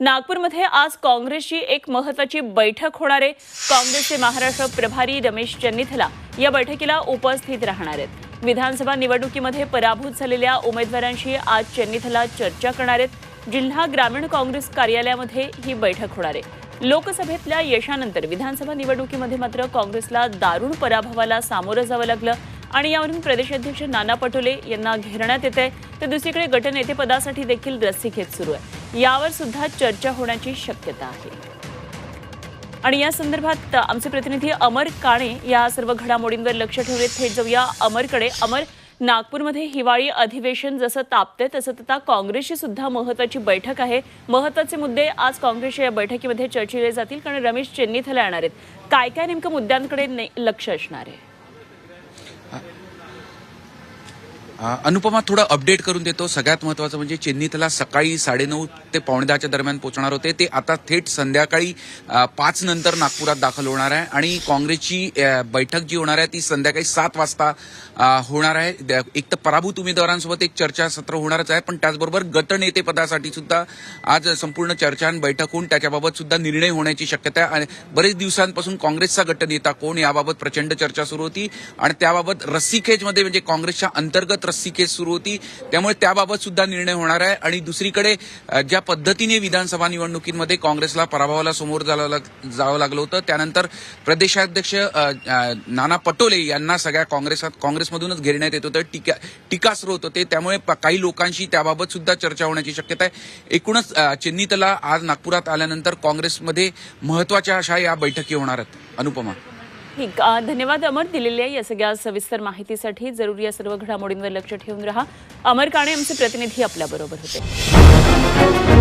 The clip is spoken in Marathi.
नागपूरमध्ये आज काँग्रेसची एक महत्वाची बैठक होणार आहे. काँग्रेसचे महाराष्ट्र प्रभारी रमेश चन्नीथला या बैठकीला उपस्थित राहणार आहेत. विधानसभा निवडणुकीमध्ये पराभूत झालेल्या उमेदवारांशी आज चन्नीथला चर्चा करणार आहेत. जिल्हा ग्रामीण काँग्रेस कार्यालयामध्ये ही बैठक होणार आहे. लोकसभेतल्या यशानंतर विधानसभा निवडणुकीमध्ये मात्र काँग्रेसला दारुण पराभवाला सामोरं जावं लागलं. आणि यावरून प्रदेशाध्यक्ष नाना पटोले यांना घेरण्यात येत आहे. तर दुसरीकडे गटनेतेपदासाठी देखील रस्सीखेच सुरू आहे. यावर सुद्धा चर्चा होण्याची शक्यता आहे. आणि या संदर्भात आमचे प्रतिनिधी अमर काणे या सर्व घडामोडींवर लक्ष ठेवले थेट जाऊया अमरकडे. अमर नागपूरमध्ये हिवाळी अधिवेशन जसं तापते तसं आता काँग्रेसची सुद्धा महत्वाची बैठक आहे. महत्त्वाचे मुद्दे आज काँग्रेसच्या या बैठकीमध्ये चर्चिले जातील कारण रमेश चेन्नीथला येणार आहेत. काय काय नेमकं मुद्द्यांकडे लक्ष असणार आहे? अनुपमा थोडं अपडेट करून देतो. सगळ्यात महत्वाचं म्हणजे चेन्नीतला सकाळी साडेनऊ ते पावणेदहाच्या दरम्यान पोहोचणार होते. ते आता थेट संध्याकाळी पाच नंतर नागपुरात दाखल होणार आहे आणि काँग्रेसची बैठक जी होणार आहे ती संध्याकाळी सात वाजता होणार आहे. द- एक तर पराभूत उमेदवारांसोबत एक चर्चासत्र होणारच आहे. पण त्याचबरोबर गटनेतेपदासाठी सुद्धा आज संपूर्ण चर्चा आणि बैठक होऊन त्याच्याबाबत सुद्धा निर्णय होण्याची शक्यता आहे. आणि बरेच दिवसांपासून काँग्रेसचा गटनेता कोण? याबाबत प्रचंड चर्चा सुरू होती. आणि त्याबाबत रस्सीखेचमध्ये म्हणजे काँग्रेसच्या अंतर्गत रस्सीखेच सुरू होती. त्यामुळे त्याबाबत सुद्धा निर्णय होणार आहे. आणि दुसरीकडे ज्या पद्धतीने विधानसभा निवडणुकीमध्ये काँग्रेसला पराभवाला समोर जावं लाग- जावं लागलं होतं त्यानंतर प्रदेशाध्यक्ष नाना पटोले यांना सगळ्या काँग्रेसात काँग्रेसमधूनच घेरण्यात येत होतं. टीका टीकास्त्र होत होते. त्यामुळे काही लोकांशी त्याबाबत सुद्धा चर्चा होण्याची शक्यता आहे. एकूणच चेन्नीतला आज नागपुरात आल्यानंतर काँग्रेसमध्ये महत्त्वाच्या अशा या बैठकी होणार आहेत. अनुपमा. ठीक. धन्यवाद अमर दिलेल्या या सगळ्या सविस्तर माहितीसाठी. जरूर या सर्व घडामोडींवर लक्ष ठेवून राहा. अमर काणे आमचे प्रतिनिधी आपल्याबरोबर होते.